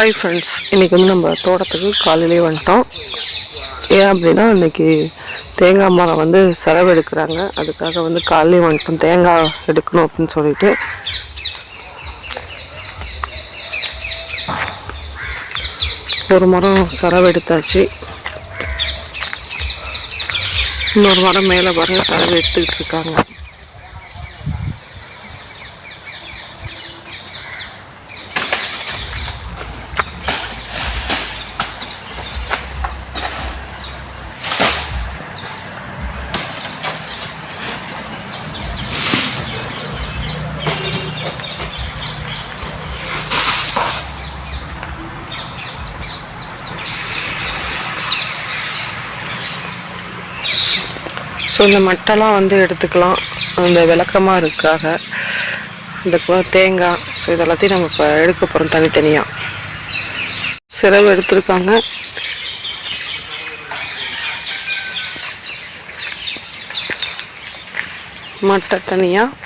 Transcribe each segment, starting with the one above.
Hi friends இன்றைக்கி வந்து நம்ம தோட்டத்துக்கு காலையிலே வந்துட்டோம். ஏன் அப்படின்னா இன்னைக்கு தேங்காய் மரம் வந்து செலவு எடுக்கிறாங்க. அதுக்காக வந்து காலையிலே வந்துட்டோம். தேங்காய் எடுக்கணும் அப்படின்னு சொல்லிட்டு. ஒரு மரம் செலவு எடுத்தாச்சு. இன்னொரு மரம் மேலே பாருங்க செலவு எடுத்துக்கிட்டு இருக்காங்க. ஸோ இந்த மட்டெல்லாம் வந்து எடுத்துக்கலாம். அந்த விளக்கமாக இருக்காக. இந்த தேங்காய் ஸோ இதெல்லாத்தையும் நம்ம இப்போ எடுக்க போகிறோம் தனித்தனியாக சிறவு எடுத்திருக்காங்க. மட்டை தனியாக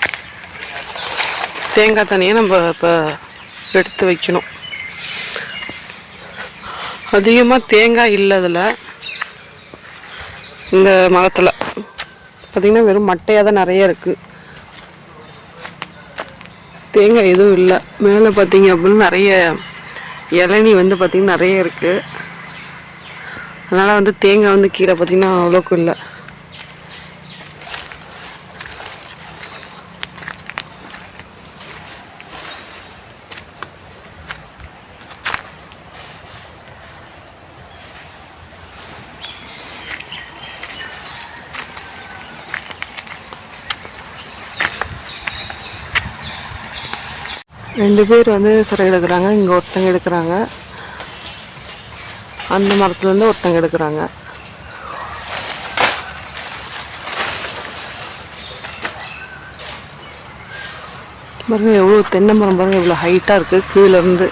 தேங்காய் தனியாக நம்ம இப்போ எடுத்து வைக்கணும். அதிகமாக தேங்காய் இல்லை அதில் இந்த மரத்தில். பார்த்திங்கன்னா வெறும் மட்டையாக தான் நிறைய இருக்குது தேங்காய் எதுவும் இல்லை. மேலே பார்த்தீங்க அப்படின்னா நிறைய இளநி வந்து பார்த்திங்கன்னா நிறைய இருக்குது அதனால் வந்து தேங்காய் வந்து கீழே பார்த்திங்கன்னா அவ்வளோக்கு இல்லை. ரெண்டு பேர் வந்து சிறை எடுக்கிறாங்க இங்கே ஒருத்தங்க எடுக்கிறாங்க. அந்த மரத்துலேருந்து ஒருத்தங்க எடுக்கிறாங்க. பாருங்கள் எவ்வளோ தென்னை மரம் பாருங்கள் இவ்வளோ ஹைட்டாக இருக்குது கீழேருந்து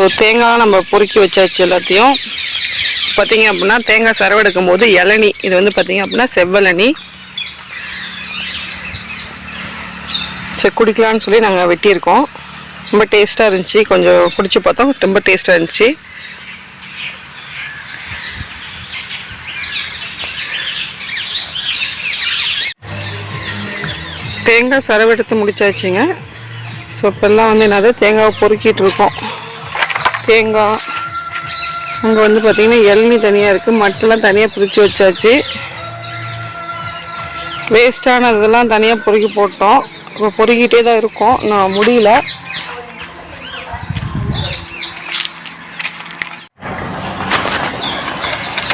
ஸோ தேங்காய் நம்ம பொறுக்கி வச்சாச்சு எல்லாத்தையும். பார்த்தீங்க அப்படின்னா தேங்காய் சரவெடுக்கும் போது இளநி இது வந்து பார்த்தீங்க அப்படின்னா செவ்வளனி சரி குடிக்கலான்னு சொல்லி நாங்கள் வெட்டியிருக்கோம். ரொம்ப டேஸ்ட்டாக இருந்துச்சு. கொஞ்சம் குடிச்சு பார்த்தோம் ரொம்ப டேஸ்ட்டாக இருந்துச்சு. தேங்காய் சரவெடுத்து முடிச்சாச்சுங்க. ஸோ இப்போல்லாம் வந்து என்னது? தேங்காவை பொறுக்கிட்டு இருக்கோம். தேங்காய். அங்கே வந்து பார்த்திங்கன்னா இளநி தனியாக இருக்குது மட்டெல்லாம் தனியாக பிரித்து வச்சாச்சு. வேஸ்டான இதெல்லாம் தனியாக பொறுக்கி போட்டோம். இப்போ பொறுக்கிட்டே தான் இருக்கோம். நான் முடியல.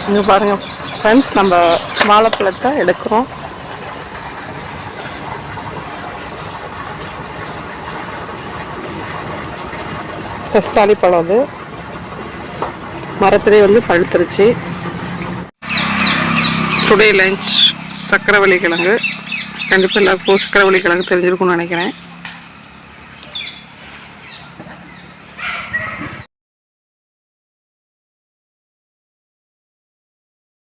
இங்கே பாருங்கள் ஃப்ரெண்ட்ஸ் நம்ம வாழைப்பழத்தை எடுக்கிறோம். கஸ்தாலி பழம் அது. மரத்திலே வந்து பழுத்துருச்சு. டுடே லஞ்ச் சக்கரவள்ளி கிழங்கு. கண்டிப்பாக எல்லாருக்கும் சக்கரவள்ளி கிழங்கு தெரிஞ்சிருக்கும்னு நினைக்கிறேன்.